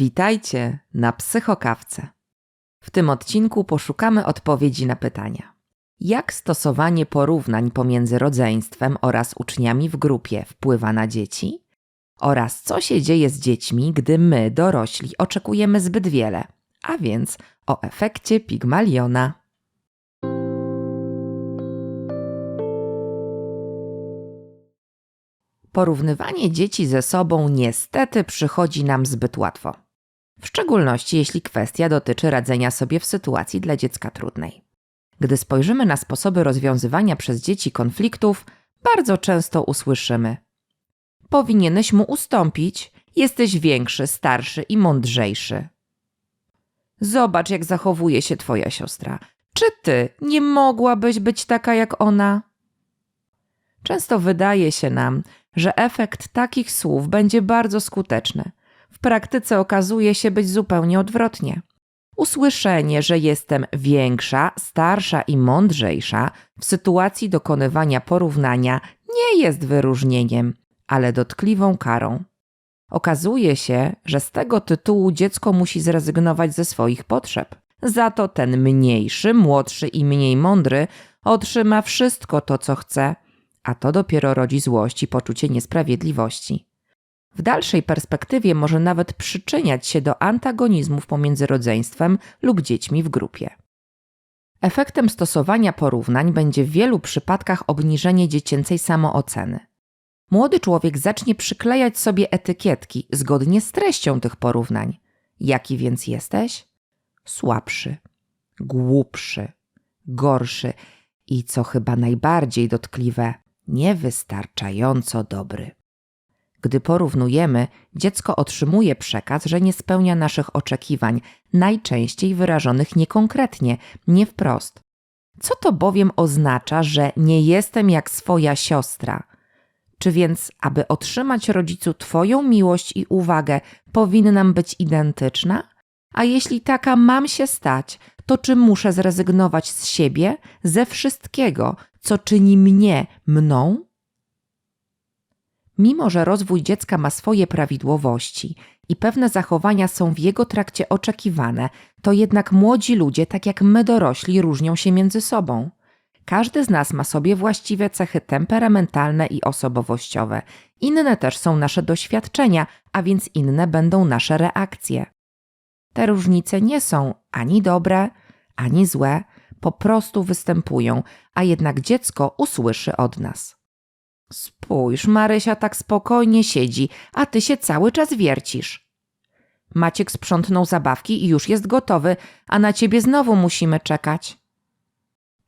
Witajcie na Psychokawce. W tym odcinku poszukamy odpowiedzi na pytania. Jak stosowanie porównań pomiędzy rodzeństwem oraz uczniami w grupie wpływa na dzieci? Oraz co się dzieje z dziećmi, gdy my, dorośli, oczekujemy zbyt wiele, a więc o efekcie Pigmaliona. Porównywanie dzieci ze sobą niestety przychodzi nam zbyt łatwo. W szczególności jeśli kwestia dotyczy radzenia sobie w sytuacji dla dziecka trudnej. Gdy spojrzymy na sposoby rozwiązywania przez dzieci konfliktów, bardzo często usłyszymy: Powinieneś mu ustąpić, jesteś większy, starszy i mądrzejszy. Zobacz, jak zachowuje się twoja siostra. Czy ty nie mogłabyś być taka jak ona? Często wydaje się nam, że efekt takich słów będzie bardzo skuteczny. W praktyce okazuje się być zupełnie odwrotnie. Usłyszenie, że jestem większa, starsza i mądrzejsza w sytuacji dokonywania porównania nie jest wyróżnieniem, ale dotkliwą karą. Okazuje się, że z tego tytułu dziecko musi zrezygnować ze swoich potrzeb. Za to ten mniejszy, młodszy i mniej mądry otrzyma wszystko to, co chce, a to dopiero rodzi złość i poczucie niesprawiedliwości. W dalszej perspektywie może nawet przyczyniać się do antagonizmów pomiędzy rodzeństwem lub dziećmi w grupie. Efektem stosowania porównań będzie w wielu przypadkach obniżenie dziecięcej samooceny. Młody człowiek zacznie przyklejać sobie etykietki zgodnie z treścią tych porównań. Jaki więc jesteś? Słabszy, głupszy, gorszy i co chyba najbardziej dotkliwe, niewystarczająco dobry. Gdy porównujemy, dziecko otrzymuje przekaz, że nie spełnia naszych oczekiwań, najczęściej wyrażonych niekonkretnie, nie wprost. Co to bowiem oznacza, że nie jestem jak swoja siostra? Czy więc, aby otrzymać rodzicu Twoją miłość i uwagę, powinnam być identyczna? A jeśli taka mam się stać, to czy muszę zrezygnować z siebie, ze wszystkiego, co czyni mnie mną? Mimo, że rozwój dziecka ma swoje prawidłowości i pewne zachowania są w jego trakcie oczekiwane, to jednak młodzi ludzie, tak jak my dorośli, różnią się między sobą. Każdy z nas ma sobie właściwe cechy temperamentalne i osobowościowe. Inne też są nasze doświadczenia, a więc inne będą nasze reakcje. Te różnice nie są ani dobre, ani złe, po prostu występują, a jednak dziecko usłyszy od nas. Spójrz, Marysia tak spokojnie siedzi, a ty się cały czas wiercisz. Maciek sprzątnął zabawki i już jest gotowy, a na ciebie znowu musimy czekać.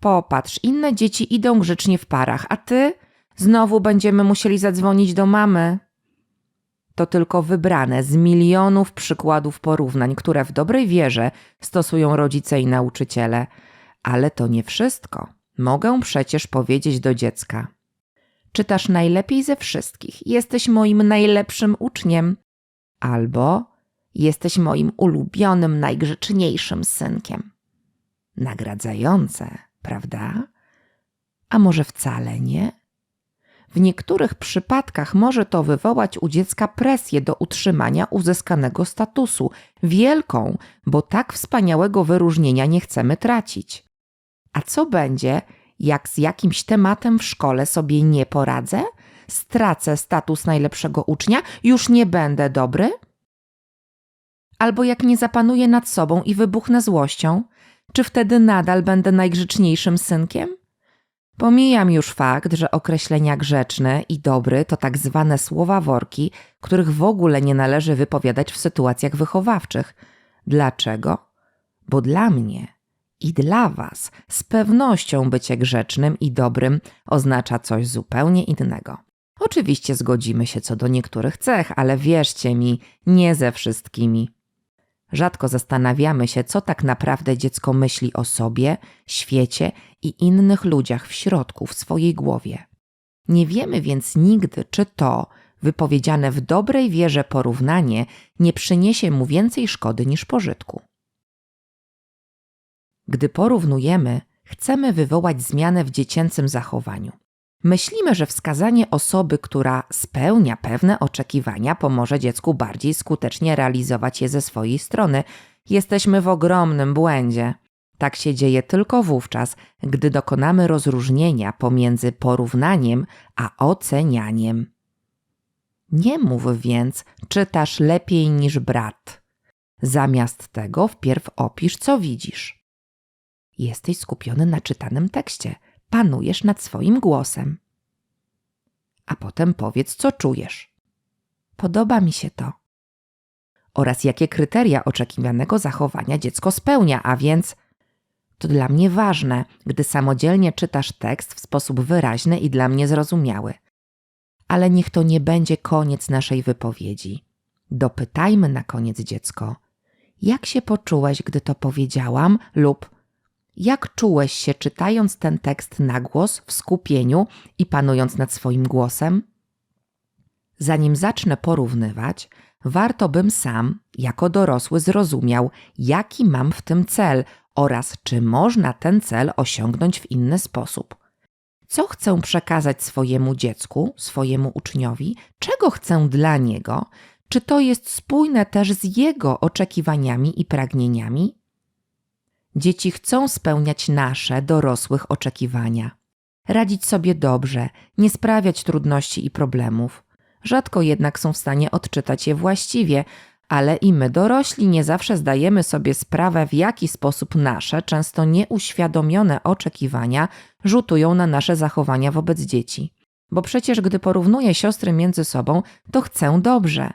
Popatrz, inne dzieci idą grzecznie w parach, a ty znowu będziemy musieli zadzwonić do mamy. To tylko wybrane z milionów przykładów porównań, które w dobrej wierze stosują rodzice i nauczyciele. Ale to nie wszystko. Mogę przecież powiedzieć do dziecka: Czytasz najlepiej ze wszystkich, jesteś moim najlepszym uczniem, albo jesteś moim ulubionym, najgrzeczniejszym synkiem. Nagradzające, prawda? A może wcale nie? W niektórych przypadkach może to wywołać u dziecka presję do utrzymania uzyskanego statusu, wielką, bo tak wspaniałego wyróżnienia nie chcemy tracić. A co będzie, jak z jakimś tematem w szkole sobie nie poradzę? Stracę status najlepszego ucznia, już nie będę dobry? Albo jak nie zapanuję nad sobą i wybuchnę złością, czy wtedy nadal będę najgrzeczniejszym synkiem? Pomijam już fakt, że określenia grzeczny i dobry to tak zwane słowa worki, których w ogóle nie należy wypowiadać w sytuacjach wychowawczych. Dlaczego? Bo dla mnie i dla Was z pewnością bycie grzecznym i dobrym oznacza coś zupełnie innego. Oczywiście zgodzimy się co do niektórych cech, ale wierzcie mi, nie ze wszystkimi. Rzadko zastanawiamy się, co tak naprawdę dziecko myśli o sobie, świecie i innych ludziach w środku, w swojej głowie. Nie wiemy więc nigdy, czy to, wypowiedziane w dobrej wierze porównanie, nie przyniesie mu więcej szkody niż pożytku. Gdy porównujemy, chcemy wywołać zmianę w dziecięcym zachowaniu. Myślimy, że wskazanie osoby, która spełnia pewne oczekiwania, pomoże dziecku bardziej skutecznie realizować je ze swojej strony. Jesteśmy w ogromnym błędzie. Tak się dzieje tylko wówczas, gdy dokonamy rozróżnienia pomiędzy porównaniem a ocenianiem. Nie mów więc, czytasz lepiej niż brat. Zamiast tego wpierw opisz, co widzisz. Jesteś skupiony na czytanym tekście, panujesz nad swoim głosem. A potem powiedz, co czujesz. Podoba mi się to. Oraz jakie kryteria oczekiwanego zachowania dziecko spełnia, a więc to dla mnie ważne, gdy samodzielnie czytasz tekst w sposób wyraźny i dla mnie zrozumiały. Ale niech to nie będzie koniec naszej wypowiedzi. Dopytajmy na koniec dziecko. Jak się poczułeś, gdy to powiedziałam, lub jak czułeś się czytając ten tekst na głos, w skupieniu i panując nad swoim głosem? Zanim zacznę porównywać, warto bym sam, jako dorosły, zrozumiał, jaki mam w tym cel oraz czy można ten cel osiągnąć w inny sposób. Co chcę przekazać swojemu dziecku, swojemu uczniowi, czego chcę dla niego, czy to jest spójne też z jego oczekiwaniami i pragnieniami? Dzieci chcą spełniać nasze, dorosłych oczekiwania. Radzić sobie dobrze, nie sprawiać trudności i problemów. Rzadko jednak są w stanie odczytać je właściwie, ale i my dorośli nie zawsze zdajemy sobie sprawę, w jaki sposób nasze, często nieuświadomione oczekiwania rzutują na nasze zachowania wobec dzieci. Bo przecież, gdy porównuję siostry między sobą, to chcę dobrze.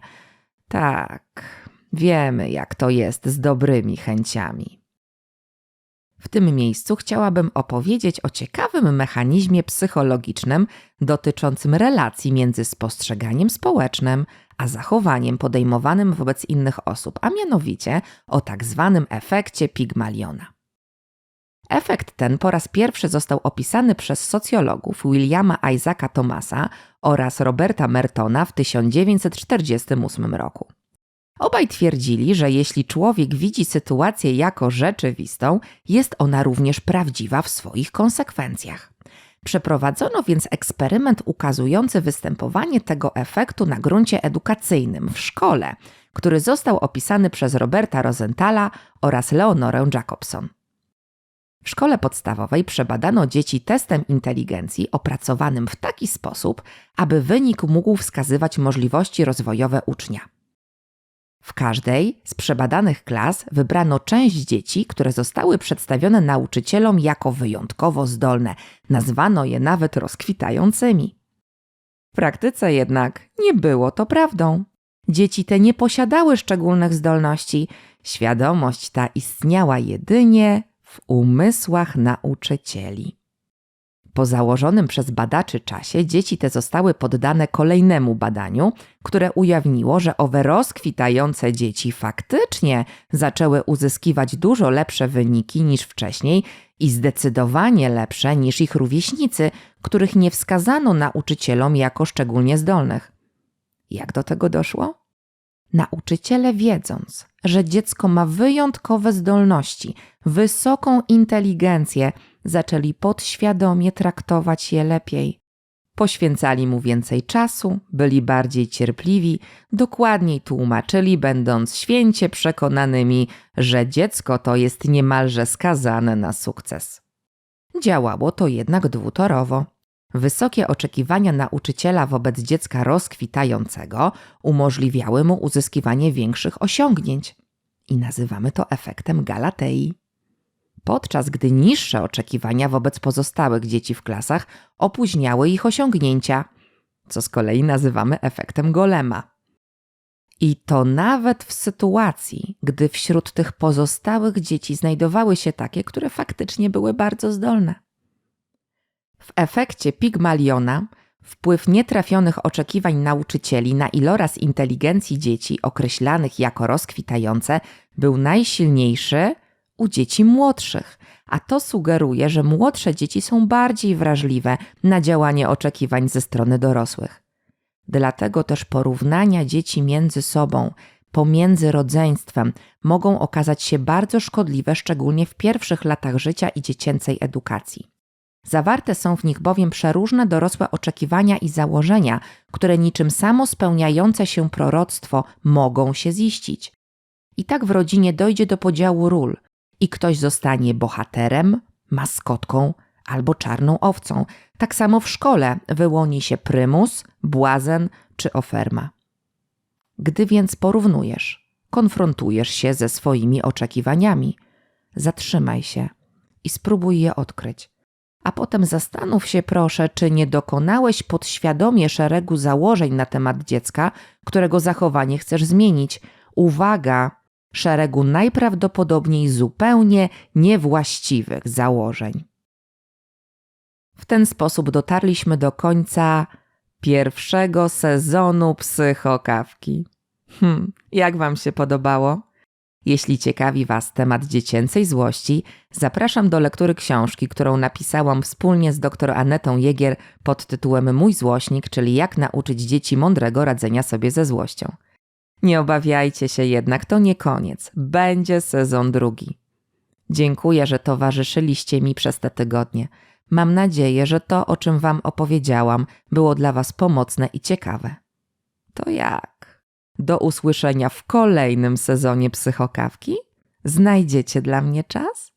Tak, wiemy, jak to jest z dobrymi chęciami. W tym miejscu chciałabym opowiedzieć o ciekawym mechanizmie psychologicznym dotyczącym relacji między spostrzeganiem społecznym a zachowaniem podejmowanym wobec innych osób, a mianowicie o tak zwanym efekcie Pigmaliona. Efekt ten po raz pierwszy został opisany przez socjologów Williama Isaaca Thomasa oraz Roberta Mertona w 1948 roku. Obaj twierdzili, że jeśli człowiek widzi sytuację jako rzeczywistą, jest ona również prawdziwa w swoich konsekwencjach. Przeprowadzono więc eksperyment ukazujący występowanie tego efektu na gruncie edukacyjnym w szkole, który został opisany przez Roberta Rosenthala oraz Leonorę Jacobson. W szkole podstawowej przebadano dzieci testem inteligencji opracowanym w taki sposób, aby wynik mógł wskazywać możliwości rozwojowe ucznia. Każdej z przebadanych klas wybrano część dzieci, które zostały przedstawione nauczycielom jako wyjątkowo zdolne. Nazwano je nawet rozkwitającymi. W praktyce jednak nie było to prawdą. Dzieci te nie posiadały szczególnych zdolności. Świadomość ta istniała jedynie w umysłach nauczycieli. Po założonym przez badaczy czasie dzieci te zostały poddane kolejnemu badaniu, które ujawniło, że owe rozkwitające dzieci faktycznie zaczęły uzyskiwać dużo lepsze wyniki niż wcześniej i zdecydowanie lepsze niż ich rówieśnicy, których nie wskazano nauczycielom jako szczególnie zdolnych. Jak do tego doszło? Nauczyciele wiedząc, że dziecko ma wyjątkowe zdolności, wysoką inteligencję, zaczęli podświadomie traktować je lepiej. Poświęcali mu więcej czasu, byli bardziej cierpliwi, dokładniej tłumaczyli, będąc święcie przekonanymi, że dziecko to jest niemalże skazane na sukces. Działało to jednak dwutorowo. Wysokie oczekiwania nauczyciela wobec dziecka rozkwitającego umożliwiały mu uzyskiwanie większych osiągnięć. I nazywamy to efektem Galatei podczas gdy niższe oczekiwania wobec pozostałych dzieci w klasach opóźniały ich osiągnięcia, co z kolei nazywamy efektem golema. I to nawet w sytuacji, gdy wśród tych pozostałych dzieci znajdowały się takie, które faktycznie były bardzo zdolne. W efekcie Pigmaliona wpływ nietrafionych oczekiwań nauczycieli na iloraz inteligencji dzieci określanych jako rozkwitające był najsilniejszy u dzieci młodszych, a to sugeruje, że młodsze dzieci są bardziej wrażliwe na działanie oczekiwań ze strony dorosłych. Dlatego też porównania dzieci między sobą, pomiędzy rodzeństwem, mogą okazać się bardzo szkodliwe, szczególnie w pierwszych latach życia i dziecięcej edukacji. Zawarte są w nich bowiem przeróżne dorosłe oczekiwania i założenia, które niczym samo spełniające się proroctwo mogą się ziścić. I tak w rodzinie dojdzie do podziału ról i ktoś zostanie bohaterem, maskotką albo czarną owcą. Tak samo w szkole wyłoni się prymus, błazen czy oferma. Gdy więc porównujesz, konfrontujesz się ze swoimi oczekiwaniami, zatrzymaj się i spróbuj je odkryć. A potem zastanów się, proszę, czy nie dokonałeś podświadomie szeregu założeń na temat dziecka, którego zachowanie chcesz zmienić. Uwaga! Szeregu najprawdopodobniej zupełnie niewłaściwych założeń. W ten sposób dotarliśmy do końca pierwszego sezonu psychokawki. Hmm, jak Wam się podobało? Jeśli ciekawi Was temat dziecięcej złości, zapraszam do lektury książki, którą napisałam wspólnie z dr Anetą Jegier pod tytułem Mój złośnik, czyli jak nauczyć dzieci mądrego radzenia sobie ze złością. Nie obawiajcie się jednak, to nie koniec. Będzie sezon drugi. Dziękuję, że towarzyszyliście mi przez te tygodnie. Mam nadzieję, że to, o czym Wam opowiedziałam, było dla Was pomocne i ciekawe. To jak? Do usłyszenia w kolejnym sezonie psychokawki? Znajdziecie dla mnie czas?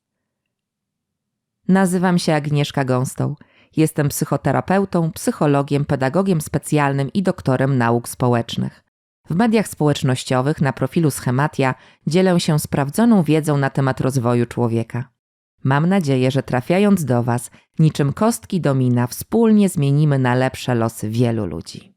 Nazywam się Agnieszka Gąstą. Jestem psychoterapeutą, psychologiem, pedagogiem specjalnym i doktorem nauk społecznych. W mediach społecznościowych na profilu Schematia dzielę się sprawdzoną wiedzą na temat rozwoju człowieka. Mam nadzieję, że trafiając do Was, niczym kostki domina, wspólnie zmienimy na lepsze losy wielu ludzi.